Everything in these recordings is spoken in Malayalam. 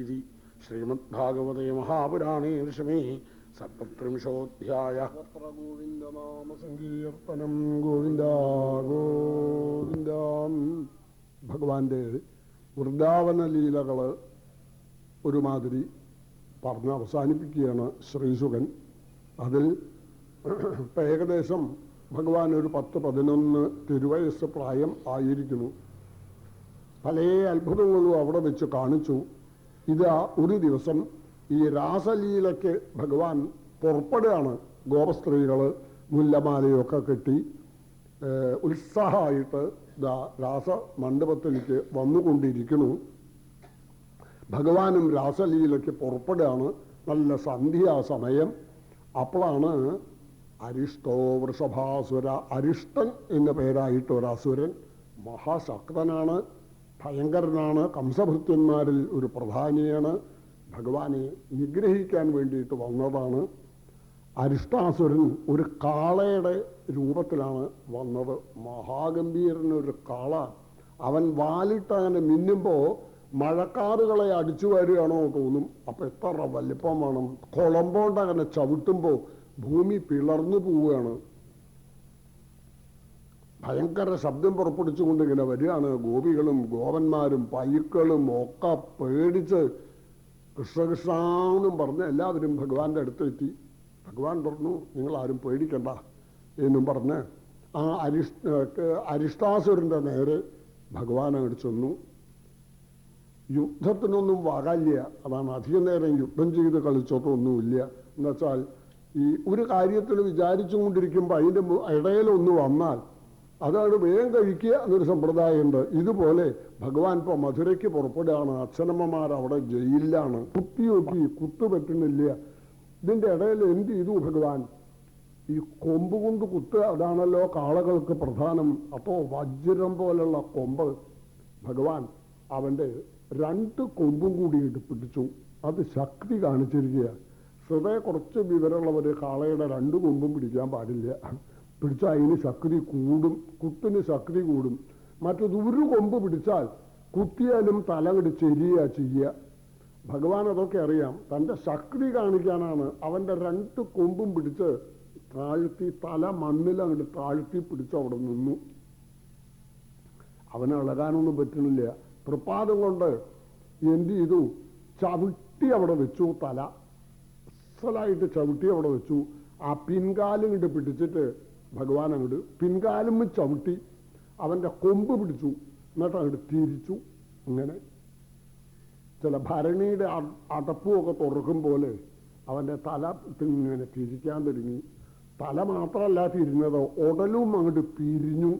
इति श्रीमद्भागवते महापुराणे ऋषमे सप्तत्रिंशोऽध्यायः तत्र गोविन्दनामसङ्कीर्तनं ഗോവിന്ദ ഗോവിന്ദ ഭഗവാന്റെ വൃന്ദാവന ലീലകൾ ഒരുമാതിരി പറഞ്ഞ് അവസാനിപ്പിക്കുകയാണ് ശ്രീസുഖൻ അതിൽ ഇപ്പം ഏകദേശം ഭഗവാൻ ഒരു പത്ത് പതിനൊന്ന് തിരുവയസ്സ് പ്രായം ആയിരിക്കുന്നു പല അത്ഭുതങ്ങളും അവിടെ വെച്ച് കാണിച്ചു ഇതാ ഒരു ദിവസം ഈ രാസലീലയ്ക്ക് ഭഗവാൻ പുറപ്പെടുകയാണ്. ഗോപസ്ത്രീകൾ മുല്ലമാലയൊക്കെ കെട്ടി ഉത്സാഹമായിട്ട് രാസ മണ്ഡപത്തിലേക്ക് വന്നുകൊണ്ടിരിക്കുന്നു. ഭഗവാനും രാസലീലയ്ക്ക് പുറപ്പെടുകയാണ്. നല്ല സന്ധ്യാസമയം അപ്പോഴാണ് അരിഷ്ടോ വൃഷഭാസുര അരിഷ്ടൻ എന്ന പേരായിട്ട് ഒരു അസുരൻ മഹാശക്തനാണ്. ഭയങ്കരനാണ്. കംസഭൃത്യന്മാരിൽ ഒരു പ്രധാനിയാണ്. ഭഗവാനെ നിഗ്രഹിക്കാൻ വേണ്ടിയിട്ട് വന്നതാണ്. അരിഷ്ടാസുരൻ ഒരു കാളയുടെ രൂപത്തിലാണ് വന്നത്. മഹാഗംഭീരനൊരു കാള. അവൻ വാലിട്ട് അങ്ങനെ മിന്നുമ്പോൾ മഴക്കാറുകളെ അടിച്ചു വരികയാണോ തോന്നും. അപ്പം എത്ര വലിപ്പം വേണം. കുളമ്പോണ്ട് അങ്ങനെ ചവിട്ടുമ്പോൾ ഭൂമി പിളർന്നു പോവുകയാണ്. ഭയങ്കര ശബ്ദം പുറപ്പെടുവിച്ചുകൊണ്ട് ഇങ്ങനെ വരികയാണ്. ഗോപികളും ഗോപന്മാരും പൈക്കളും ഒക്കെ പേടിച്ച് കൃഷ്ണകൃഷ്ണാന്നും പറഞ്ഞ് എല്ലാവരും ഭഗവാന്റെ അടുത്തെത്തി. ഭഗവാൻ പറഞ്ഞു നിങ്ങൾ ആരും പേടിക്കണ്ട എന്നും പറഞ്ഞ് ആ അരിഷ് അരിഷ്ടാസുരന്റെ നേരെ ഭഗവാൻ അങ്ങോട്ട് ചെന്നു. യുദ്ധത്തിനൊന്നും വാകാല്യ. അതാണ് അധികം നേരം യുദ്ധം ചെയ്ത് കളിച്ചതൊന്നുമില്ല. എന്നുവെച്ചാൽ ഈ ഒരു കാര്യത്തിൽ വിചാരിച്ചുകൊണ്ടിരിക്കുമ്പോൾ അതിന്റെ ഇടയിലൊന്ന് വന്നാൽ അതാണ് വേഗം കഴിക്കുക എന്നൊരു സമ്പ്രദായമുണ്ട്. ഇതുപോലെ ഭഗവാൻ ഇപ്പോൾ മധുരയ്ക്ക് പുറപ്പെടുകയാണ്. അച്ഛനമ്മമാർ അവിടെ ജയിലിലാണ്. കുത്തി നോക്കി കുത്തു പറ്റുന്നില്ല. ഇതിന്റെ ഇടയിൽ എന്ത് ചെയ്തു ഭഗവാൻ? ഈ കൊമ്പ് കൊണ്ട് കുത്ത് അതാണല്ലോ കാളകൾക്ക് പ്രധാനം. അപ്പോൾ വജ്രം പോലുള്ള കൊമ്പ് ഭഗവാൻ അവന്റെ രണ്ട് കൊമ്പും കൂടി പിടിച്ചു. അത് ശക്തി കാണിച്ചിരിക്കുക. ഹൃദയ കുറച്ച് വിവരമുള്ളവർ കാളയുടെ രണ്ട് കൊമ്പും പിടിക്കാൻ പാടില്ല. പിടിച്ചാൽ അതിന് ശക്തി കൂടും കുത്തിന് ശക്തി കൂടും. മറ്റത് ഒരു കൊമ്പ് പിടിച്ചാൽ കുത്തിയാലും തല കണ്ട് എരിയ ചെയ്യുക ഭഗവാൻ അതൊക്കെ അറിയാം. തന്റെ ശക്തി കാണിക്കാനാണ് അവന്റെ രണ്ട് കൊമ്പും പിടിച്ച് താഴ്ത്തി തല മണ്ണിൽ അങ്ങോട്ട് താഴ്ത്തി പിടിച്ച് അവിടെ നിന്നു. അവന് ഇളകാനൊന്നും പറ്റുന്നില്ല. തൃപ്പാദം കൊണ്ട് എന്ത് ചെയ്തു? ചവിട്ടി അവിടെ വെച്ചു തല. അസലായിട്ട് ചവിട്ടി അവിടെ വെച്ചു. ആ പിൻകാലും പിടിച്ചിട്ട് ഭഗവാൻ അങ്ങോട്ട് പിൻകാലും ചവിട്ടി അവന്റെ കൊമ്പ് പിടിച്ചു. എന്നിട്ട് അങ്ങോട്ട് തിരിച്ചു. അങ്ങനെ ചില ഭരണിയുടെ അടപ്പുമൊക്കെ തുറക്കും പോലെ അവന്റെ തല ഇങ്ങനെ തിരിക്കാൻ തുടങ്ങി. തല മാത്രമല്ല തിരിഞ്ഞത്. ഉടലും അങ്ങോട്ട് പിരിഞ്ഞു.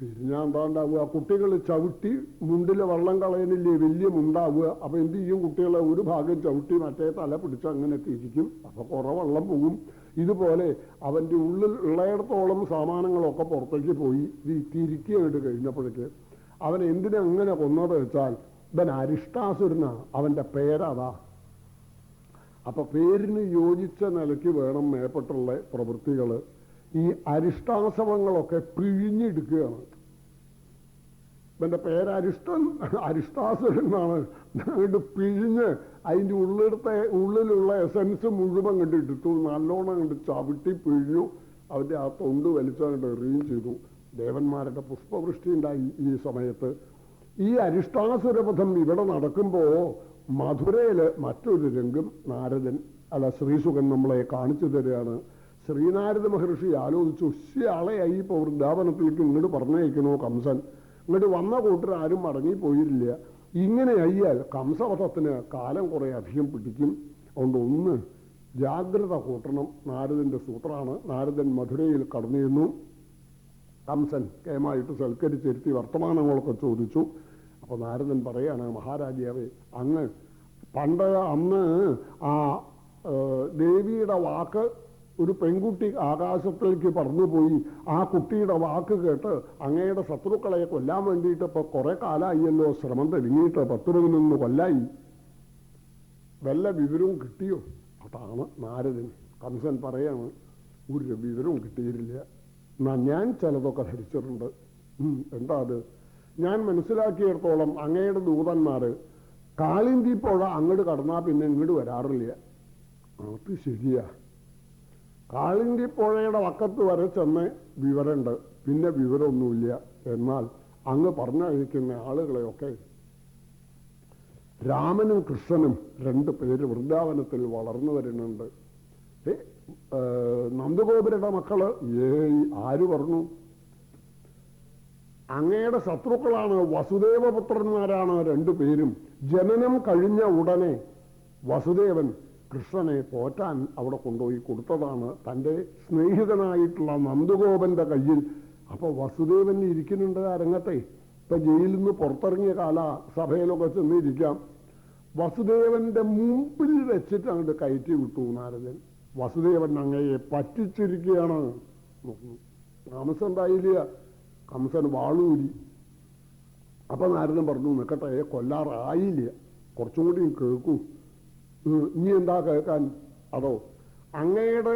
പിരിഞ്ഞാൽ എന്താ ഉണ്ടാവുക കുട്ടികൾ ചവിട്ടി മുണ്ടിൽ വെള്ളം കളയുന്നില്ലേ വലിയ മുണ്ടാവുക. അപ്പൊ എന്ത് ചെയ്യും കുട്ടികളെ? ഒരു ഭാഗം ചവിട്ടി മറ്റേ തല പിടിച്ച് അങ്ങനെ തിരിക്കും. അപ്പൊ കുറെ വെള്ളം പോകും. ഇതുപോലെ അവന്റെ ഉള്ളിൽ ഉള്ളയിടത്തോളം സാമാനങ്ങളൊക്കെ പുറത്തേക്ക് പോയി ഈ തിരിക്കുകയായിട്ട് കഴിഞ്ഞപ്പോഴേക്ക് അവൻ എന്തിനങ്ങനെ കൊന്നത് വെച്ചാൽ ഇവൻ അരിഷ്ടാസുരനാണ് അവന്റെ പേരതാ. അപ്പൊ പേരിന് യോജിച്ച നിലയ്ക്ക് വേണം മേപ്പെട്ടുള്ള പ്രവൃത്തികൾ ഈ അരിഷ്ടാസവങ്ങളൊക്കെ പിഴിഞ്ഞെടുക്കുകയാണ്. ഇവന്റെ പേരരിഷ്ടൻ അരിഷ്ടാസുരൻ എന്നാണ് പിഴിഞ്ഞ് അതിന്റെ ഉള്ളിടത്തെ ഉള്ളിലുള്ള എസൻസ് മുഴുവൻ കണ്ട് എടുത്തു. നല്ലോണം കണ്ട് ചവിട്ടി പിഴിഞ്ഞു. അവന്റെ ആ തൊണ്ട് വലിച്ചങ്ങോട്ട് എറിയും ചെയ്തു. ദേവന്മാരുടെ പുഷ്പവൃഷ്ടി ഉണ്ടായി ഈ സമയത്ത്. ഈ അരിഷ്ടാസുരപഥം ഇവിടെ നടക്കുമ്പോൾ മധുരയിൽ മറ്റൊരു രംഗം നാരദൻ അല്ല ശ്രീസുഖൻ നമ്മളെ കാണിച്ചു തരികയാണ്. ശ്രീനാരദ മഹർഷി ആലോചിച്ചു ഉശ്യാളെയായി ഇപ്പോൾ വൃന്ദാവനത്തിലേക്ക് ഇങ്ങോട്ട് പറഞ്ഞയക്കണോ കംസൻ? ഇങ്ങോട്ട് വന്ന കൂട്ടർ ആരും മടങ്ങിപ്പോയില്ല ഇങ്ങനെ അയ്യാൽ കംസവധത്തിന് കാലം കുറേ അധികം പിടിക്കും. അതുകൊണ്ട് ഒന്ന് ജാഗ്രത കൂട്ടണം. നാരദന്റെ സൂത്രമാണ് നാരദൻ മധുരയിൽ കടന്നിരുന്നു കംസൻ കേമായിട്ട് സൽക്കരിച്ചിരുത്തി വർത്തമാനങ്ങളൊക്കെ ചോദിച്ചു. അപ്പോൾ നാരദൻ പറയാണ് മഹാരാജാവേ അങ്ങ് പണ്ട് അന്ന് ആ ദേവിയുടെ വാക്ക് ഒരു പെൺകുട്ടി ആകാശത്തിലേക്ക് പറന്നുപോയി. ആ കുട്ടിയുടെ വാക്ക് കേട്ട് അങ്ങയുടെ ശത്രുക്കളെ കൊല്ലാൻ വേണ്ടിയിട്ട് ഇപ്പൊ കുറെ കാലമായല്ലോ ശ്രമം തെളിഞ്ഞിട്ട് പത്ത് നിന്ന് കൊല്ലായി. വല്ല വിവരവും കിട്ടിയോ? അതാണ് നാരദൻ. കംസൻ പറയാണ് ഒരു വിവരവും കിട്ടിയിട്ടില്ല. എന്നാ ഞാൻ ചിലതൊക്കെ ധരിച്ചിട്ടുണ്ട്. എന്താ അത്? ഞാൻ മനസ്സിലാക്കിയിടത്തോളം അങ്ങയുടെ ദൂതന്മാര് കാളിന്തി പുഴ അങ്ങോട്ട് കടന്നാൽ പിന്നെ ഇങ്ങോട്ട് വരാറില്ല. അത് ശരിയാ. കാളിന്തി പുഴയുടെ വക്കത്ത് വരെ ചെന്ന് വിവരമുണ്ട് പിന്നെ വിവരമൊന്നുമില്ല. എന്നാൽ അങ്ങ് പറഞ്ഞയക്കുന്ന ആളുകളെയൊക്കെ രാമനും കൃഷ്ണനും രണ്ട് പേര് വൃന്ദാവനത്തിൽ വളർന്നു വരുന്നുണ്ട്. നന്ദഗോപുരുടെ മക്കൾ ഏയ് ആര് പറഞ്ഞു? അങ്ങയുടെ ശത്രുക്കളാണ് വസുദേവപുത്രന്മാരാണ് രണ്ടു പേരും. ജനനം കഴിഞ്ഞ ഉടനെ വസുദേവൻ കൃഷ്ണനെ പോറ്റാൻ അവിടെ കൊണ്ടുപോയി കൊടുത്തതാണ് തന്റെ സ്നേഹിതനായിട്ടുള്ള നന്ദഗോപന്റെ കയ്യിൽ. അപ്പോൾ വസുദേവൻ ഇരിക്കുന്നുണ്ട് അരങ്ങത്തെ ഇപ്പം ജയിലിൽ നിന്ന് പുറത്തിറങ്ങിയ കാല സഭയിലൊക്കെ ചെന്നിരിക്കാം. വസുദേവന്റെ മുമ്പിൽ വെച്ചിട്ട് അങ്ങോട്ട് കയറ്റി വിട്ടു നാരദൻ. വസുദേവൻ അങ്ങയെ പറ്റിച്ചിരിക്കുകയാണ്. താമസം ഉണ്ടായില്ല. കംസൻ വാളൂരി. അപ്പം നാരദൻ പറഞ്ഞു നിൽക്കട്ടെ കൊല്ലാറായില്ല. കുറച്ചും കൂടി കേൾക്കൂ. ഇനി എന്താ കേൾക്കാൻ? അതോ അങ്ങയുടെ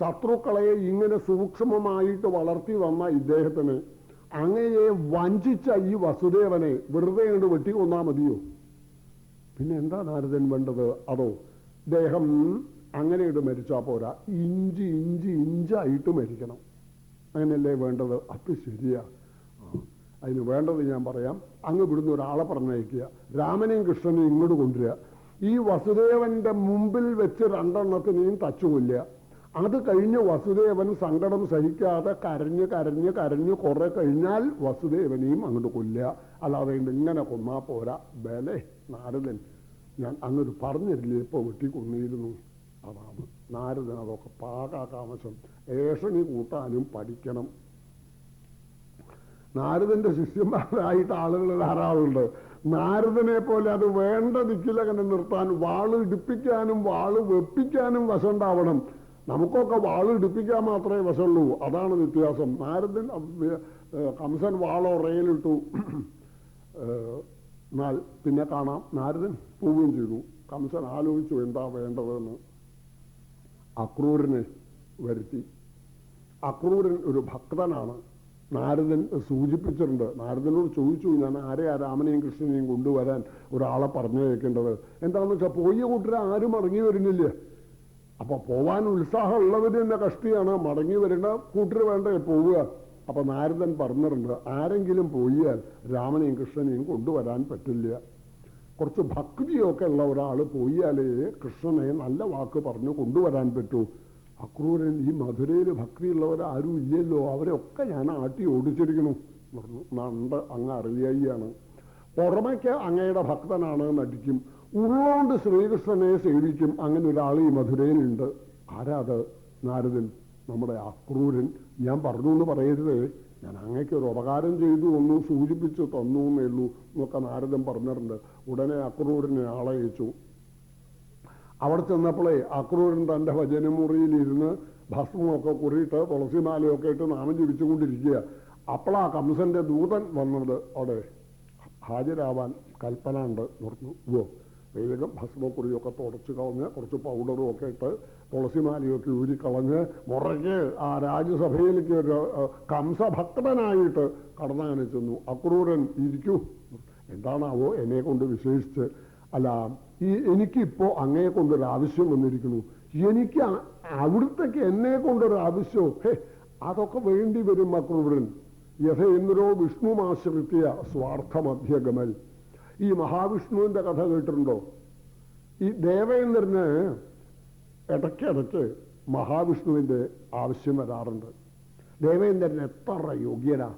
ശത്രുക്കളെ ഇങ്ങനെ സൂക്ഷ്മമായിട്ട് വളർത്തി വന്ന ഇദ്ദേഹത്തിന് അങ്ങയെ വഞ്ചിച്ച ഈ വസുദേവനെ വെറുതെ വെട്ടി വെട്ടിക്കൊന്നാ മതിയോ? പിന്നെ എന്താ നാരദൻ വേണ്ടത്? അതോ ദേഹം അങ്ങനെയിട്ട് മരിച്ചാ പോരാ. ഇഞ്ചി ഇഞ്ചി ഇഞ്ചായിട്ട് മരിക്കണം. അങ്ങനെയല്ലേ വേണ്ടത്? അത് ശരിയാ. അതിന് വേണ്ടത് ഞാൻ പറയാം. അങ്ങ് ഇവിടുന്ന് ഒരാളെ പറഞ്ഞയക്കുക. രാമനെയും കൃഷ്ണനെയും ഇങ്ങോട്ട് കൊണ്ടുവരിക. ഈ വസുദേവന്റെ മുമ്പിൽ വെച്ച് രണ്ടെണ്ണത്തിനെയും തച്ചുകൊല്ല അത് കഴിഞ്ഞ് വസുദേവൻ സങ്കടം സഹിക്കാതെ കരഞ്ഞ് കരഞ്ഞ് കരഞ്ഞ് കുറെ കഴിഞ്ഞാൽ വസുദേവനെയും അങ്ങോട്ട് കൊല്ലുക. അല്ലാതെ ഇങ്ങനെ കൊന്നാ പോരാ. ബലേ നാരദൻ ഞാൻ അങ്ങോട്ട് പറഞ്ഞില്ലേ ഇപ്പൊ വെട്ടി കൊന്നിരുന്നു. അതാണ് നാരദൻ അതൊക്കെ പാകാകാമശം ഏഷണി കൂട്ടാനും പഠിക്കണം. നാരദന്റെ ശിഷ്യന്മാരായിട്ട് ആളുകൾ ധാരാളമുണ്ട്. നാരദനെ പോലെ അത് വേണ്ട ദിക്കിലകനെ നിർത്താൻ വാൾ ഇടിപ്പിക്കാനും വാൾ വെപ്പിക്കാനും വശമുണ്ടാവണം. നമുക്കൊക്കെ വാൾ ഇടിപ്പിക്കാൻ മാത്രമേ വശമുള്ളൂ. അതാണ് വ്യത്യാസം. നാരദൻ കംസൻ വാളോ റെയിലിട്ടു. എന്നാൽ പിന്നെ കാണാം. നാരദൻ പോവുകയും ചെയ്തു. കംസൻ ആലോചിച്ചു എന്താ വേണ്ടതെന്ന്. അക്രൂരനെ വരുത്തി. അക്രൂരൻ ഒരു ഭക്തനാണ്. നാരദൻ സൂചിപ്പിച്ചിട്ടുണ്ട്. നാരദനോട് ചോദിച്ചു ഞാൻ ആരെയാ രാമനെയും കൃഷ്ണനെയും കൊണ്ടുവരാൻ ഒരാളെ പറഞ്ഞയക്കേണ്ടത്. എന്താണെന്ന് വെച്ചാൽ പോയ കൂട്ടരെ ആരും മടങ്ങി വരുന്നില്ല. അപ്പൊ പോവാൻ ഉത്സാഹമുള്ളവർ തന്നെ കഷ്ടിയാണ്. മടങ്ങി വരേണ്ട കൂട്ടർ വേണ്ട പോവുക. അപ്പൊ നാരദൻ പറഞ്ഞിട്ടുണ്ട് ആരെങ്കിലും പോയാൽ രാമനെയും കൃഷ്ണനെയും കൊണ്ടുവരാൻ പറ്റില്ല. കുറച്ച് ഭക്തിയൊക്കെ ഉള്ള ഒരാൾ പോയാലേ കൃഷ്ണനെ നല്ല വാക്ക് പറഞ്ഞു കൊണ്ടുവരാൻ പറ്റൂ. അക്രൂരൻ ഈ മധുരയിൽ ഭക്തിയുള്ളവരാരും ഇല്ലല്ലോ. അവരെയൊക്കെ ഞാൻ ആട്ടി ഓടിച്ചിരിക്കുന്നു. പറഞ്ഞു നണ്ട് അങ്ങ് അറിയായിയാണ്. പുറമേക്ക് അങ്ങയുടെ ഭക്തനാണ് നടിക്കും. ഉള്ളോണ്ട് ശ്രീകൃഷ്ണനെ സേവിക്കും. അങ്ങനെ ഒരാൾ ഈ മധുരയിലുണ്ട്. ആരാത് നാരദൻ. നമ്മുടെ അക്രൂരൻ ഞാൻ പറഞ്ഞു എന്ന് പറയരുത്. ഞാൻ അങ്ങയ്ക്ക് ഒരു ഉപകാരം ചെയ്തു ഒന്നു സൂചിപ്പിച്ചു തന്നു എന്നേ ഉള്ളൂ എന്നൊക്കെ നാരദൻ പറഞ്ഞിട്ടുണ്ട്. ഉടനെ അക്രൂരനെ ആളെ അയച്ചു അവിടെ ചെന്നപ്പോഴേ അക്രൂരൻ തന്റെ ഭജനമുറിയിലിരുന്ന് ഭസ്മമൊക്കെ കുറിയിട്ട് തുളസിമാലയൊക്കെ ഇട്ട് നാമം ജപിച്ചുകൊണ്ടിരിക്കുക. അപ്പോഴാ കംസന്റെ ദൂതൻ വന്നത്. അവിടെ ഹാജരാവാൻ കൽപ്പന ഉണ്ട് പറഞ്ഞു. ഓ വേഗം ഭസ്മക്കുറിയൊക്കെ തുടച്ച് കളഞ്ഞ് കുറച്ച് പൗഡറും ഒക്കെ ഇട്ട് തുളസിമാലയൊക്കെ ഊരിക്കളഞ്ഞ് മുറയ്ക്ക് ആ രാജ്യസഭയിലേക്ക് ഒരു കംസഭക്തനായിട്ട് കടന്നങ്ങനെ ചെന്നു. അക്രൂരൻ ഇരിക്കൂ. എന്താണാവോ എന്നെ കൊണ്ട് വിശേഷിച്ച്? അല്ല ഈ അങ്ങയെ കൊണ്ടൊരു ആവശ്യം വന്നിരിക്കുന്നു. എനിക്ക് അവിടുത്തേക്ക് എന്നെ കൊണ്ടൊരു ആവശ്യം. അതൊക്കെ വേണ്ടി വരും അക്രൂരൻ യഥേന്ദ്രോ വിഷ്ണുമാശ്രിത്യ സ്വാർത്ഥമധ്യഗമൽ. ഈ മഹാവിഷ്ണുവിന്റെ കഥ കേട്ടിട്ടുണ്ടോ? ഈ ദേവേന്ദ്രന് ഇടയ്ക്കിടയ്ക്ക് മഹാവിഷ്ണുവിന്റെ ആവശ്യം വരാറുണ്ട്. ദേവേന്ദ്രൻ എത്ര യോഗ്യനാ.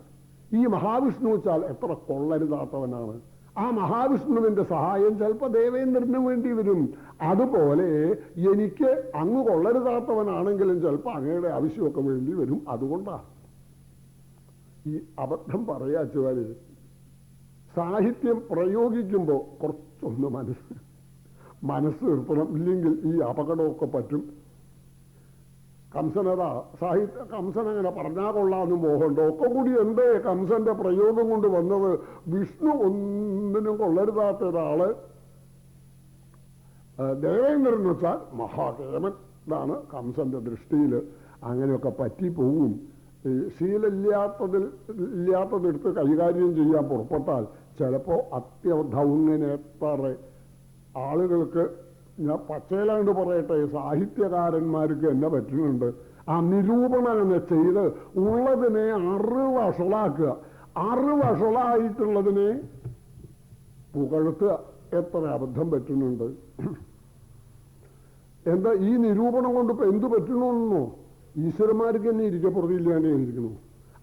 ഈ മഹാവിഷ്ണു വെച്ചാൽ എത്ര കൊള്ളരുതാത്തവനാണ്. ആ മഹാവിഷ്ണുവിന്റെ സഹായം ചിലപ്പോൾ ദേവേന്ദ്രന് വേണ്ടി വരും. അതുപോലെ എനിക്ക് അങ്ങ് കൊള്ളരുതാത്തവനാണെങ്കിലും ചിലപ്പോൾ അങ്ങയുടെ ആവശ്യമൊക്കെ വേണ്ടി വരും. അതുകൊണ്ടാണ് ഈ അബദ്ധം പറയാച്ചുവാൽ സാഹിത്യം പ്രയോഗിക്കുമ്പോൾ കുറച്ചൊന്ന് മനസ്സ് മനസ്സ് നിർത്തണം ഇല്ലെങ്കിൽ ഈ അപകടമൊക്കെ പറ്റും. കംസനതാ സാഹിത്യ കംസൻ അങ്ങനെ പറഞ്ഞാൽ കൊള്ളാമെന്നും മോഹമുണ്ട് ഒക്കെ കൂടി എന്തേ കംസന്റെ പ്രയോഗം കൊണ്ട് വന്നത്? വിഷ്ണു ഒന്നിനും കൊള്ളരുതാത്ത ഒരാൾ ദേവേന്ദ്രൻ വെച്ചാൽ മഹാദേവൻ ഇതാണ് കംസന്റെ ദൃഷ്ടിയിൽ അങ്ങനെയൊക്കെ പറ്റിപ്പോവും. ഈ ശീലമില്ലാത്തതിൽ ഇല്ലാത്തതെടുത്ത് കൈകാര്യം ചെയ്യാൻ പുറപ്പെട്ടാൽ ചിലപ്പോൾ അത്യധൗന്യനേത്ര ആളുകൾക്ക് ഞാൻ പച്ചയിലാണ്ട് പറയട്ടെ സാഹിത്യകാരന്മാർക്ക് എന്നെ പറ്റുന്നുണ്ട്. ആ നിരൂപണം ചെയ്ത് ഉള്ളതിനെ അറിവ് വഷളാക്കുക അറിവ് പുകഴ്ത്തുക. എത്ര അബദ്ധം പറ്റുന്നുണ്ട്. എന്താ ഈ നിരൂപണം കൊണ്ട് എന്ത് പറ്റണമെന്നോ ഈശ്വരന്മാർക്ക് തന്നെ ഇരിക്കപ്പുറത്തില്ലാതെ ഇരിക്കണു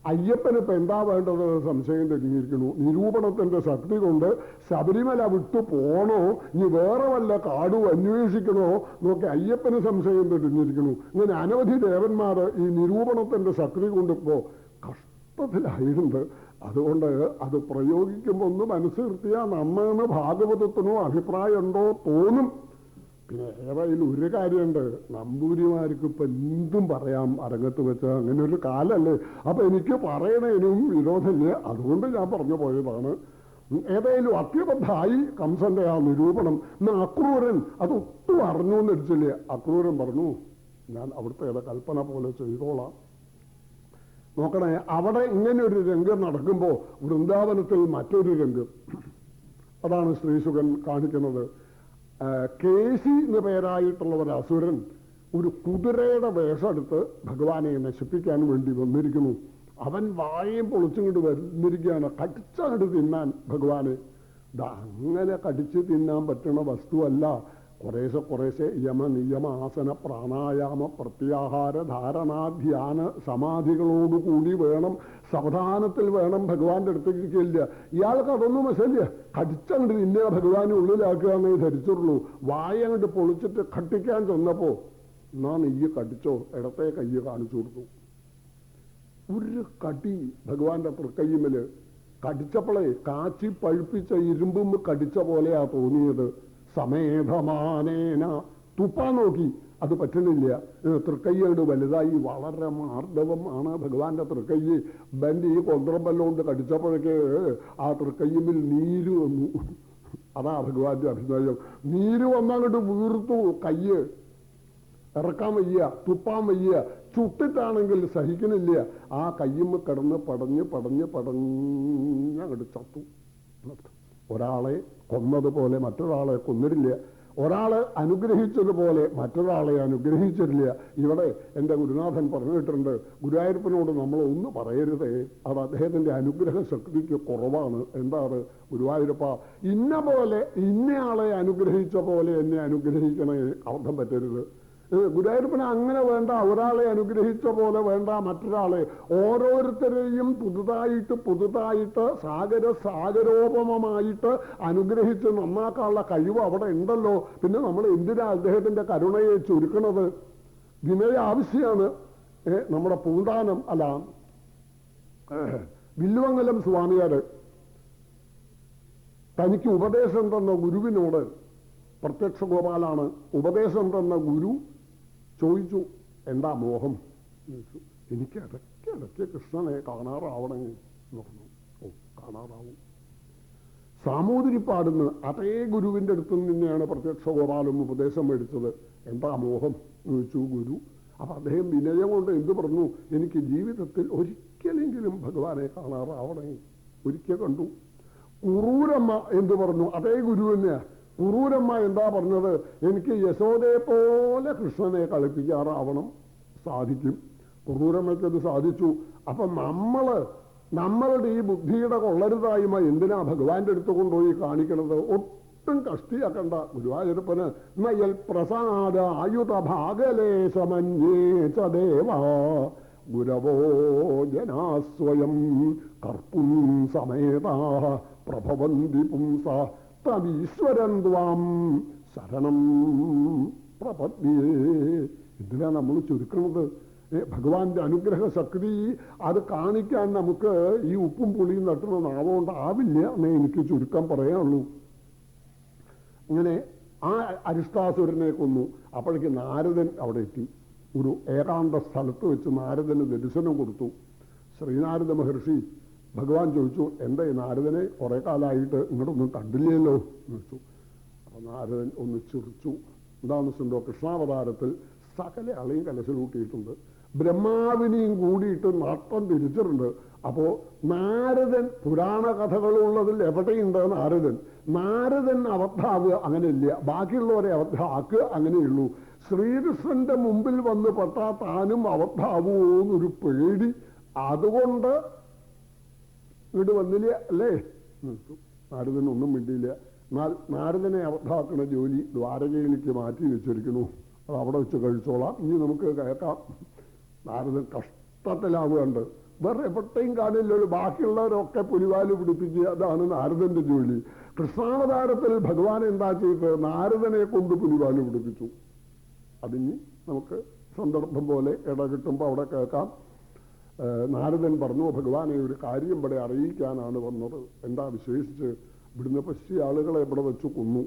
അയ്യപ്പന് ഇപ്പൊ എന്താ വേണ്ടത് സംശയം തെറ്റിയിരിക്കണു നിരൂപണത്തിന്റെ ശക്തി കൊണ്ട് ശബരിമല വിട്ടു പോണോ? ഇനി വേറെ വല്ല കാടും അന്വേഷിക്കണോ? നോക്കി അയ്യപ്പന് സംശയം തെളിഞ്ഞിരിക്കുന്നു ഇങ്ങനെ അനവധി ദേവന്മാർ ഈ നിരൂപണത്തിന്റെ ശക്തി കൊണ്ട് ഇപ്പോ കഷ്ടത്തിലായിട്ടുണ്ട്. അതുകൊണ്ട് അത് പ്രയോഗിക്കുമ്പോൾ ഒന്ന് മനസ്സിർത്തിയാൽ നമ്മെന്ന് ഭാഗവതത്തിനോ അഭിപ്രായമുണ്ടോ തോന്നും. പിന്നെ ഏതായാലും ഒരു കാര്യമുണ്ട്. നമ്പൂരിമാർക്ക് ഇപ്പൊ എന്തും പറയാം അരങ്ങത്ത് വെച്ച അങ്ങനെ ഒരു കാലല്ലേ. അപ്പൊ എനിക്ക് പറയണേനും വിരോധമില്ല. അതുകൊണ്ട് ഞാൻ പറഞ്ഞു പോയതാണ്. ഏതായാലും അത്യബദ്ധായി കംസന്റെ ആ നിരൂപണം. ഇന്ന് അക്രൂരൻ അത് ഒട്ടും അറിഞ്ഞു അക്രൂരൻ പറഞ്ഞു ഞാൻ അവിടുത്തെ ഏതാ കൽപ്പന പോലെ ചെയ്തോളാം. നോക്കണേ അവിടെ ഇങ്ങനെ ഒരു രംഗം നടക്കുമ്പോൾ വൃന്ദാവനത്തിൽ മറ്റൊരു രംഗം. അതാണ് ശ്രീശുഖൻ കാണിക്കുന്നത്. കേസി എന്ന് പേരായിട്ടുള്ള ഒരു അസുരൻ ഒരു കുതിരയുടെ വേഷമെടുത്ത് ഭഗവാനെ നശിപ്പിക്കാൻ വേണ്ടി വന്നിരിക്കുന്നു. അവൻ വായയും പൊളിച്ചുകൊണ്ട് വന്നിരിക്കുകയാണ്. കടിച്ചങ്ങോട്ട് തിന്നാൻ ഭഗവാനെ. അങ്ങനെ കടിച്ച് തിന്നാൻ പറ്റുന്ന വസ്തുവല്ല. കുറേശ്ശെ കുറേശ്ശെ യമ നിയമ ആസന പ്രാണായാമ പ്രത്യാഹാര ധാരണ ധ്യാന സമാധികളോടുകൂടി വേണം സാവധാനത്തിൽ വേണം ഭഗവാന്റെ അടുത്തേക്ക് ചെല്ലുക. ഇയാൾക്ക് അതൊന്നും മനസ്സില്ല കടിച്ചങ്ങോട്ട് നിന്നെ ഭഗവാനെ ഉള്ളിലാക്കുക എന്നേ ധരിച്ചുള്ളൂ. വായ അങ്ങോട്ട് പൊളിച്ചിട്ട് കട്ടിക്കാൻ ചെന്നപ്പോ എന്നാ നെയ്യ് കടിച്ചോ? ഇടത്തെ കയ്യ് കാണിച്ചു കൊടുത്തു. ഒരു കടി ഭഗവാന്റെ തൃക്കയ്യുമ്മൽ കടിച്ചപ്പോളേ കാച്ചി പഴുപ്പിച്ച ഇരുമ്പും കടിച്ച പോലെയാ തോന്നിയത്. സമേധമാനേന തുപ്പാൻ നോക്കി. അത് പറ്റുന്നില്ല. തൃക്കയ്യോട് വലുതായി വളരെ മാർദ്ദവമാണ് ഭഗവാന്റെ തൃക്കൈ ബന്റെ ഈ കൊന്ത്രമ്പല്ലോണ്ട് കടിച്ചപ്പോഴേക്ക് ആ തൃക്കയ്യമിൽ നീര് വന്നു. അതാ ഭഗവാന്റെ അഭിനയം. നീര് വന്നങ്ങോട്ട് വീർത്തു കയ്യ്. ഇറക്കാൻ വയ്യ തുപ്പാൻ വയ്യ. ചുട്ടിട്ടാണെങ്കിൽ സഹിക്കണില്ല ആ കയ്യുമ്മ കിടന്ന് പടഞ്ഞ് പടഞ്ഞ് അങ്ങോട്ട് ചത്തു. ഒരാളെ കൊന്നതുപോലെ മറ്റൊരാളെ കൊന്നിട്ടില്ല. ഒരാളെ അനുഗ്രഹിച്ചതുപോലെ മറ്റൊരാളെ അനുഗ്രഹിച്ചിട്ടില്ല. ഇവിടെ എന്റെ ഗുരുനാഥൻ പറഞ്ഞിട്ടുണ്ട് ഗുരുവായൂരപ്പനോട് നമ്മൾ ഒന്ന് പറയരുതേ. അത് അദ്ദേഹത്തിന്റെ അനുഗ്രഹ ശക്തിക്ക് കുറവാണ്. എന്താണ് ഗുരുവായൂരപ്പ? ഇന്ന പോലെ ഇന്നയാളെ അനുഗ്രഹിച്ച പോലെ എന്നെ അനുഗ്രഹിക്കണേ. അർത്ഥം പറ്റരുത്. ഏഹ് ഗുരുവായൂരപ്പന് അങ്ങനെ വേണ്ട ഒരാളെ അനുഗ്രഹിച്ച പോലെ വേണ്ട മറ്റൊരാളെ. ഓരോരുത്തരെയും പുതുതായിട്ട് പുതുതായിട്ട് സാഗര സാഗരോപമമായിട്ട് അനുഗ്രഹിച്ച് നന്നാക്കാനുള്ള കഴിവ് അവിടെ ഉണ്ടല്ലോ. പിന്നെ നമ്മൾ എന്തിനാ അദ്ദേഹത്തിന്റെ കരുണയെ ചുരുക്കണത്? വിനയ ആവശ്യമാണ് നമ്മുടെ പൂന്താനം അല്ല. വില്ലുവങ്ങലം സ്വാമിയാര് തനിക്ക് ഉപദേശം തന്ന ഗുരുവിനോട് പ്രത്യക്ഷ ഗോപാലാണ് ഉപദേശം തന്ന ഗുരു ചോദിച്ചു എന്താ മോഹം? ചോദിച്ചു എനിക്ക് ഇടയ്ക്ക് ഇടയ്ക്ക് കൃഷ്ണനെ കാണാറാവണമെങ്കിൽ എന്ന് പറഞ്ഞു. ഓ കാണാറാവും. സാമൂതിരി പാടുന്ന അതേ ഗുരുവിന്റെ അടുത്ത് നിന്നെയാണ് തന്നെയാണ് പ്രത്യക്ഷ ഗോപാലും ഉപദേശം എടുത്തത്. എന്താ മോഹം? ചോദിച്ചു ഗുരു. അപ്പൊ അദ്ദേഹം വിനയം കൊണ്ട് എന്ത് പറഞ്ഞു? എനിക്ക് ജീവിതത്തിൽ ഒരിക്കലെങ്കിലും ഭഗവാനെ കാണാറാവണമെങ്കിൽ ഒരിക്കൽ കണ്ടു. കുറൂരമ്മ എന്ത് പറഞ്ഞു? അതേ ഗുരു തന്നെയാ. കുറൂരമ്മ എന്താ പറഞ്ഞത്? എനിക്ക് യശോദയെ പോലെ കൃഷ്ണനെ കളിപ്പിക്കാറാവണം. സാധിക്കും. കുറൂരമ്മയ്ക്ക് അത് സാധിച്ചു. അപ്പൊ നമ്മൾ നമ്മളുടെ ഈ ബുദ്ധിയുടെ കൊള്ളരുതായ്മ എന്തിനാ ഭഗവാന്റെ അടുത്ത് കൊണ്ടുപോയി കാണിക്കണത്? ഒട്ടും കഷ്ടിയാക്കണ്ട. ഗുരുവായൂരപ്പന് നയൽ പ്രസാദ ആയുധ ഭാഗലേശമന്യേ ച ദേവാ. ഗുരവോ ജനാസ്വയം കർപ്പും സമേതാ പ്രഭവന്തി പുംസ. തവീശ്വരൻ ത്വാം ശരണം പ്രപദ്യേ. ഇതിനാ നമ്മൾ ചുരുക്കുന്നത്? ഭഗവാന്റെ അനുഗ്രഹ ശക്തി അത് കാണിക്കാൻ നമുക്ക് ഈ ഉപ്പും പുളിയും നട്ടുന്ന നാവുകൊണ്ടാവില്ല എന്നേ എനിക്ക് ചുരുക്കം പറയാനുള്ളൂ. ഇങ്ങനെ ആ അരിഷ്ടാസുരനെ കൊന്നു. അപ്പോഴേക്ക് നാരദൻ അവിടെ എത്തി. ഒരു ഏകാന്ത സ്ഥലത്ത് വെച്ച് നാരദന് ദർശനം കൊടുത്തു. ശ്രീനാരദ മഹർഷി ഭഗവാൻ ചോദിച്ചു എന്താ ഈ നാരദനെ? കുറെ കാലമായിട്ട് ഇങ്ങോട്ടൊന്നും കണ്ടില്ലല്ലോ. എന്ന് ചോദിച്ചു. അപ്പൊ നാരദൻ ഒന്ന് ചിരിച്ചു. എന്താണെന്ന് വെച്ചിട്ടുണ്ടോ കൃഷ്ണാവതാരത്തിൽ സകല അളയും കലശലൂട്ടിയിട്ടുണ്ട് ബ്രഹ്മാവിനെയും കൂടിയിട്ട് നാട്ടം തിരിച്ചിട്ടുണ്ട്. അപ്പോൾ നാരദൻ പുരാണ കഥകളുള്ളതിൽ എവിടെയുണ്ട് നാരദൻ? നാരദൻ അങ്ങനെ ഇല്ല. ബാക്കിയുള്ളവരെ അബദ്ധാക്കുക അങ്ങനെയുള്ളൂ. ശ്രീകൃഷ്ണന്റെ മുമ്പിൽ വന്ന് പെട്ടാ താനും അബദ്ധാവുമോ എന്നൊരു പേടി. അതുകൊണ്ട് ഇങ്ങോട്ട് വന്നില്ല അല്ലേ? നിർത്തു. നാരദൻ ഒന്നും മിണ്ടിയില്ല. നാരദനെ അബദ്ധാക്കുന്ന ജോലി ദ്വാരകയിലേക്ക് മാറ്റി വെച്ചിരിക്കുന്നു. അത് അവിടെ വെച്ച് കഴിച്ചോളാം. ഇനി നമുക്ക് കേൾക്കാം. നാരദൻ കഷ്ടത്തിലാവുകയുണ്ട്. വേറെ എവിടെയും കാണില്ലല്ലോ ബാക്കിയുള്ളവരൊക്കെ പുലിവാൽ പിടിപ്പിക്കുക അതാണ് നാരദന്റെ ജോലി. കൃഷ്ണാവതാരത്തിൽ ഭഗവാൻ എന്താ ചെയ്ത് നാരദനെ കൊണ്ട് പുലിവാൽ പിടിപ്പിച്ചു. അതിന് നമുക്ക് സന്ദർഭം പോലെ ഇട കിട്ടുമ്പോൾ അവിടെ കേൾക്കാം. നാരദൻ പറഞ്ഞു ഭഗവാനെ ഒരു കാര്യം ഇവിടെ അറിയിക്കാനാണ് വന്നത്. എന്താ വിശേഷിച്ച്? ഇവിടുന്ന് പശ്ചി ആളുകളെ ഇവിടെ വെച്ചു കൊന്നു.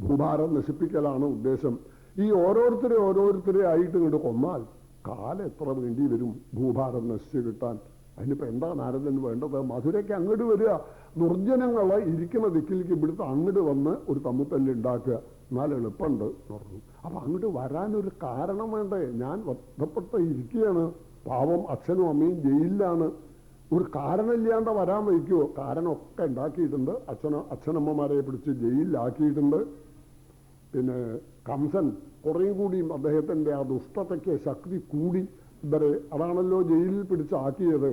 ഭൂഭാരം നശിപ്പിക്കലാണ് ഉദ്ദേശം. ഈ ഓരോരുത്തരെ ഓരോരുത്തരെ ആയിട്ട് ഇങ്ങോട്ട് കൊന്നാൽ കാലം എത്ര വേണ്ടി വരും ഭൂഭാരം നശിച്ചു കിട്ടാൻ. അതിനിപ്പോ എന്താ നാരദൻ വേണ്ടത്? മധുരയ്ക്ക് അങ്ങോട്ട് വരിക. ദുർജനങ്ങളെ ഇരിക്കുന്ന ദിക്കിലേക്ക് ഇവിടുത്തെ അങ്ങോട്ട് വന്ന് ഒരു തമ്മുത്തല്ല് ഉണ്ടാക്കുക എന്നാൽ എളുപ്പമുണ്ട് പറഞ്ഞു. അപ്പൊ അങ്ങോട്ട് വരാനൊരു കാരണം വേണ്ടേ? ഞാൻ ബന്ധപ്പെട്ട് ഇരിക്കുകയാണ്. പാവം അച്ഛനും അമ്മയും ജയിലിലാണ്. ഒരു കാരണമില്ലാണ്ട് വരാൻ വയ്ക്കുമോ കാരണമൊക്കെ ഉണ്ടാക്കിയിട്ടുണ്ട്. അച്ഛനോ അച്ഛനമ്മമാരെ പിടിച്ച് ജയിലിലാക്കിയിട്ടുണ്ട്. പിന്നെ കംസൻ കുറേ കൂടിയും അദ്ദേഹത്തിന്റെ ആ ദുഷ്ടതയ്ക്ക് ശക്തി കൂടി ഇവരെ അതാണല്ലോ ജയിലിൽ പിടിച്ചാക്കിയത്.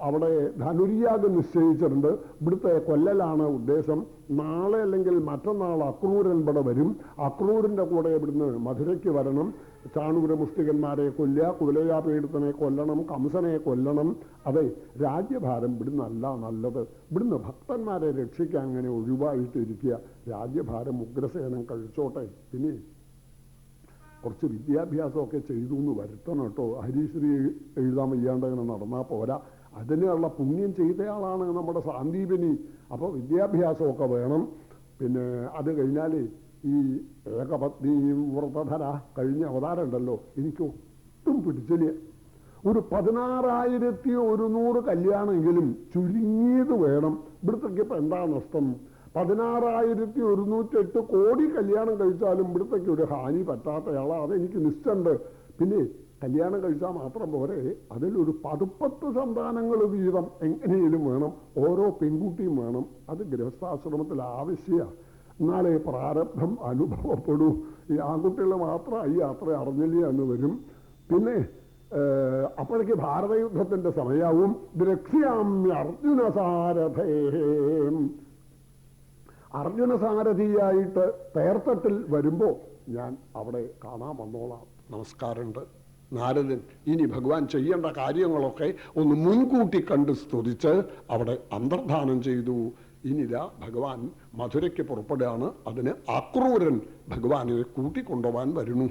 അവിടെ ധനുര്യാഗം നിശ്ചയിച്ചിട്ടുണ്ട്. ഇവിടുത്തെ കൊല്ലലാണ് ഉദ്ദേശം. നാളെ അല്ലെങ്കിൽ മറ്റന്നാൾ അക്രൂരൻ ഇവിടെ വരും. അക്രൂരിന്റെ കൂടെ ഇവിടുന്ന് മധുരയ്ക്ക് വരണം. ചാണൂര മുഷ്ടികന്മാരെ കൊല്ലുക കുലയാപീഡിതനെ കൊല്ലണം കംസനെ കൊല്ലണം. അതെ രാജ്യഭാരം ഇവിടുന്ന് അല്ല നല്ലത്. ഇവിടുന്ന് ഭക്തന്മാരെ രക്ഷിക്കാൻ അങ്ങനെ ഒഴിവായിട്ടിരിക്കുക. രാജ്യഭാരം ഉഗ്രസേനം കഴിച്ചോട്ടെ. പിന്നെ കുറച്ച് വിദ്യാഭ്യാസമൊക്കെ ചെയ്തു എന്ന് വരുത്തണം കേട്ടോ. ഹരീശ്രീ എഴുതാൻ വയ്യാണ്ട് അങ്ങനെ നടന്നാൽ പോരാ. അതിനുള്ള പുണ്യം ചെയ്തയാളാണ് നമ്മുടെ സാന്ദീപനി. അപ്പോൾ വിദ്യാഭ്യാസമൊക്കെ വേണം. പിന്നെ അത് കഴിഞ്ഞാൽ ഈ ഏകപത്നിയും വ്രതധര കഴിഞ്ഞ അവതാരം ഉണ്ടല്ലോ. എനിക്ക് ഒട്ടും പിടിച്ചില്ല. ഒരു പതിനാറായിരത്തി ഒരുന്നൂറ് കല്യാണമെങ്കിലും ചുരുങ്ങിയത് വേണം. ഇവിടുത്തേക്ക് ഇപ്പം എന്താ നഷ്ടം? പതിനാറായിരത്തി ഒരുന്നൂറ്റെട്ട് കോടി കല്യാണം കഴിച്ചാലും ഇവിടുത്തേക്ക് ഒരു ഹാനി പറ്റാത്തയാളാ അതെനിക്ക് നിശ്ചണ്ട്. പിന്നെ കല്യാണം കഴിച്ചാൽ മാത്രം പോരെ. അതിലൊരു പതുപ്പത്ത് സന്താനങ്ങൾ വീതം എങ്ങനെയും വേണം. ഓരോ പെൺകുട്ടിയും വേണം. അത് ഗൃഹസ്ഥാശ്രമത്തിൽ ആവശ്യമാണ് എന്നാലേ പ്രാരബ്ധം അനുഭവപ്പെടൂ. ഈ ആൺകുട്ടികൾ മാത്രം ഈ യാത്ര അറിഞ്ഞില്ല എന്ന് വരും. പിന്നെ അപ്പോഴേക്ക് ഭാരതയുദ്ധത്തിന്റെ സമയവും. ദ്രക്ഷ്യാമ്യ അർജുന സാരഥേ അർജുന സാരഥിയായിട്ട് തേർത്തട്ടിൽ വരുമ്പോൾ ഞാൻ അവിടെ കാണാൻ വന്നോളാം. നമസ്കാരമുണ്ട്. നാരദൻ ഇനി ഭഗവാൻ ചെയ്യേണ്ട കാര്യങ്ങളൊക്കെ ഒന്ന് മുൻകൂട്ടി കണ്ട് സ്തുതിച്ച് അവിടെ അന്തർധാനം ചെയ്തു. ഇനിതാ ഭഗവാൻ മധുരയ്ക്ക് പുറപ്പെടുകയാണ് അതിന് അക്രൂരൻ ഭഗവാനെ കൂട്ടിക്കൊണ്ടുപോകാൻ വരുന്നു.